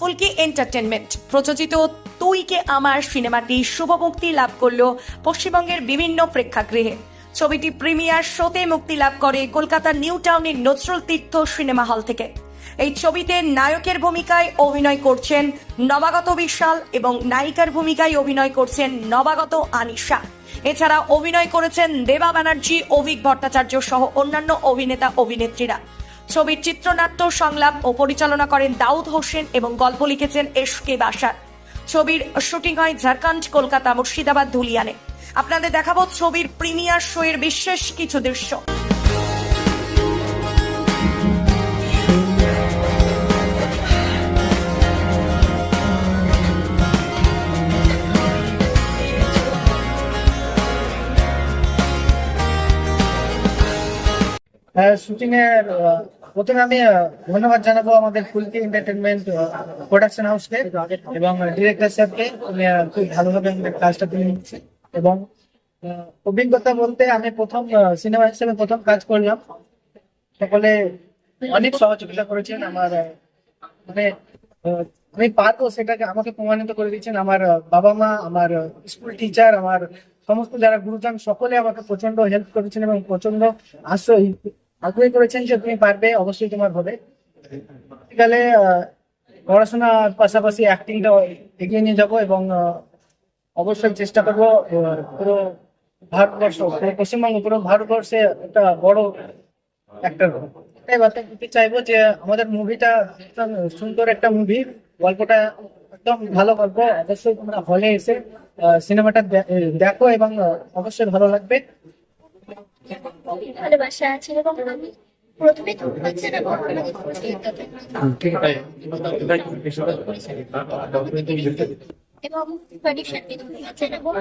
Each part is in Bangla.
ফুলকি এন্টারটেনমেন্ট। প্রযোজিত তুইকে আমার সিনেমাটি শুভমুক্তি লাভ করল পশ্চিমবঙ্গের বিভিন্ন প্রেক্ষাগৃহে। ছবিটি প্রিমিয়ার শোতে মুক্তি লাভ করে কলকাতা নিউ টাউনের নজরুল তীর্থ সিনেমা হল থেকে। এই ছবিতে নায়কের ভূমিকায় অভিনয় করছেন নবাগত বিশাল এবং নায়িকার ভূমিকায় অভিনয় করছেন নবাগত আনিশা। এছাড়া অভিনয় করেছেন দেবা ব্যানার্জি, অভিক ভট্টাচার্য সহ অন্যান্য অভিনেতা অভিনেত্রীরা ছবির চিত্রনাট্য, সংলাপ ও পরিচালনা করেন দাউদ হোসেন এবং গল্প লিখেছেন এস কে বাসার। ছবির শুটিং হয় ঝাড়খণ্ড, কলকাতা, মুর্শিদাবাদ, ধুলিয়ানে। আপনাদের দেখাবো ছবির প্রিমিয়ার শো এর বিশেষ কিছু দৃশ্য। শুটিং এর প্রথমে আমি ধন্যবাদ জানাব আমাদের ফুলকি এন্টারটেনমেন্ট প্রোডাকশন হাউসকে এবং ডিরেক্টর স্যারকে উনি খুব ভালোভাবে আমাদের কাজটা তুলে নিচ্ছে এবং অভিজ্ঞতা বলতে আমি প্রথম সিনেমা হিসেবে প্রথম কাজ করলাম। সকলে অনেক সহযোগিতা করেছেন আমার মানে আমি পারব সেটাকে আমাকে প্রমাণিত করে দিচ্ছেন আমার বাবা মা, আমার স্কুল টিচার আমার সমস্ত যারা গুরুজন, সকলে আমাকে প্রচণ্ড হেল্প করেছেন এবং প্রচণ্ড আশ্রয় আগ্রহী করেছেন যে তুমি পারবে, অবশ্যই তোমার হবে। বিকালে পড়াশোনার পাশাপাশি অ্যাক্টিংটা এগিয়ে নিয়ে যাব এবং অবশ্যই চেষ্টা করব পুরো ভারতবর্ষ পশ্চিমবঙ্গ, পুরো ভারতবর্ষে একটা বড় একটা চাইব যে, আমাদের মুভিটা ভীষণ সুন্দর একটা মুভি গল্পটা একদম ভালো গল্প। অবশ্যই তোমরা হলে এসে সিনেমাটা দেখো এবং অবশ্যই ভালো লাগবে। ভালোবাসা আছে এবং আমি প্রথমে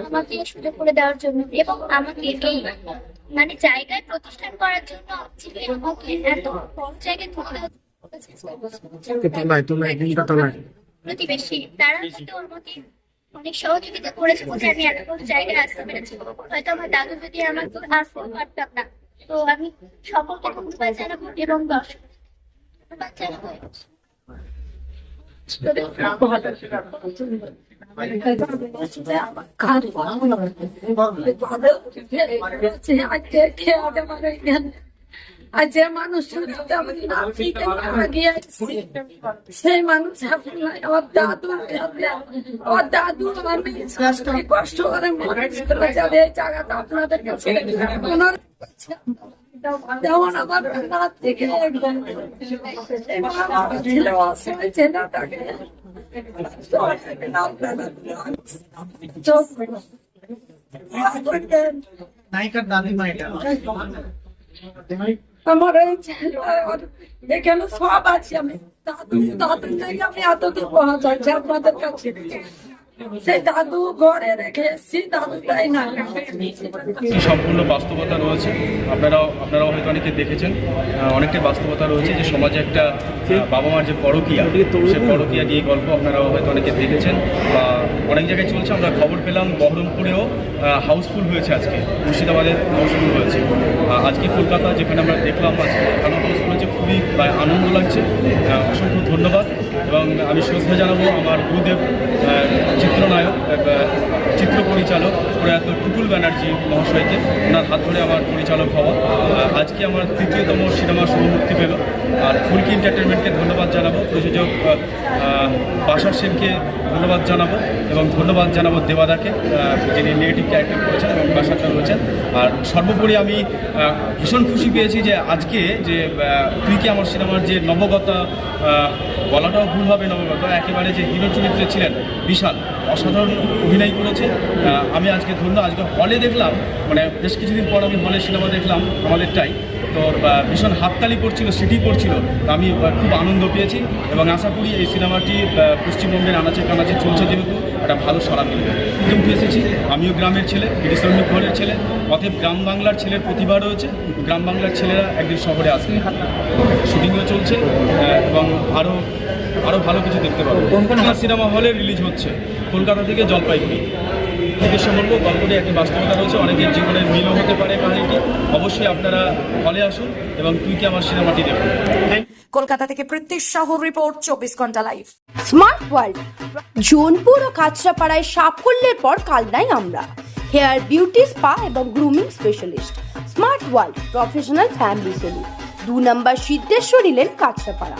আমাকে সুযোগ করে দেওয়ার জন্য এবং আমাকে এই মানে জায়গায় প্রতিষ্ঠান করার জন্য আমাকে এত বড় জায়গায় তুলে। প্রতিবেশী তারা হয়তো আমাকে অনেক সহযোগিতা করেছে বলে আমি এত জায়গায় আসতে পেরেছি। হয়তো আমার দাদু যদি আমাকে আসতে পারতাম না। তো আমি সকলকে ধন্যবাদ জানাব এবং দর্শক ধন্যবাদ জানাব। আর যে মানুষ সেই মানুষ এখন নাই। আমার দাদু আমার দাদু আমি কষ্ট করে মানুষ করেছে আর এই জায়গাটা আপনাদের কাছে ওনার যেমন আমার রাত থেকে একদম এবং আমার ছেলে আছে ওই ছেলেটাকে চোখ নায়িকার দাদিমা এটা আমার এই এখানে সব আছে আমি? দাদু থেকে আমি এত দূর পৌঁছাচ্ছি আপনাদের কাছে সম্পূর্ণ বাস্তবতা রয়েছে। আপনারাও আপনারাও হয়তো অনেকে দেখেছেন অনেকটাই বাস্তবতা রয়েছে যে সমাজে একটা বাবা মার যে পরকিয়া, সে পরকিয়া নিয়ে গল্প আপনারাও হয়তো অনেকে দেখেছেন বা অনেক জায়গায় চলছে। আমরা খবর পেলাম বহরমপুরেও হাউসফুল হয়েছে আজকে, মুর্শিদাবাদের হাউসফুল হয়েছে। আজকে কলকাতা যেখানে আমরা দেখলাম, আজকে আহ, আনন্দ লাগছে। অসংখ্য ধন্যবাদ। এবং আমি শ্রদ্ধা জানাব আমার গুরুদেব চিত্রনায়ক চিত্র পরিচালক প্রয়াত টুটুল ব্যানার্জি মহাশয়কে। ওনার হাত ধরে আমার পরিচালক হওয়া। আজকে আমার তৃতীয়তম সিনেমা শুভ মুক্তি পেল। আর ফুলকি এন্টারটেনমেন্টকে ধন্যবাদ জানাব। প্রযোজক বাসার সেনকে ধন্যবাদ জানাব এবং ধন্যবাদ জানাব দেবাদাকে যিনি নেগেটিভ ক্যারেক্টার করেছেন এবং বাসাটা রয়েছেন। আর সর্বোপরি আমি ভীষণ খুশি পেয়েছি যে আজকে যে তুই কি আমার সিনেমার যে নবগতা বলাটাও ভুল হবে নবগত, একেবারে যে হিরো চরিত্রে ছিলেন বিশাল। অসাধারণ অভিনয় করেছে। আমি আজকে ধন্য আজকে হলে দেখলাম মানে বেশ কিছুদিন পর আমি হলে সিনেমা দেখলাম আমাদেরটাই। তো ভীষণ হাততালি পড়ছিল সিটি পড়ছিল তো আমি খুব আনন্দ পেয়েছি এবং আশা করি এই সিনেমাটি পশ্চিমবঙ্গের আনাচে কানাচে চলছে যেহেতু একটা ভালো সাড়া মিলবে। উঠে এসেছি আমিও গ্রামের ছেলে ব্রিটিশ শ্রমিক ঘরের ছেলে অতএব গ্রাম বাংলার ছেলের প্রতিভা রয়েছে গ্রাম বাংলার ছেলেরা একদিন শহরে আসবে। শুটিংও চলছে এবং আরও আরও ভালো কিছু দেখতে পাবো। কোন কোন সিনেমা হলে রিলিজ হচ্ছে। কলকাতা থেকে জলপাইগুড়ি। উদ্দেশ্য বলব গল্পটি একটি বাস্তবতা রয়েছে অনেকের জীবনের মিলও হতে পারে কাহিনীটি। অবশ্যই আপনারা হলে আসুন এবং তুই কি আমার সিনেমাটি দেখুন। কলকাতা থেকে প্রত্যেক শহর রিপোর্ট চব্বিশ ঘণ্টা লাইভ স্মার্ট ওয়ার্ল্ড জোনপুর ও কাঁচরাপাড়ায় সাফল্যের পর কালনাই আমরা। হেয়ার বিউটি স্পা এবং grooming specialist Smart World professional family salon দু নম্বর সিদ্ধেশ্বরী লেন কাঁচরাপাড়া।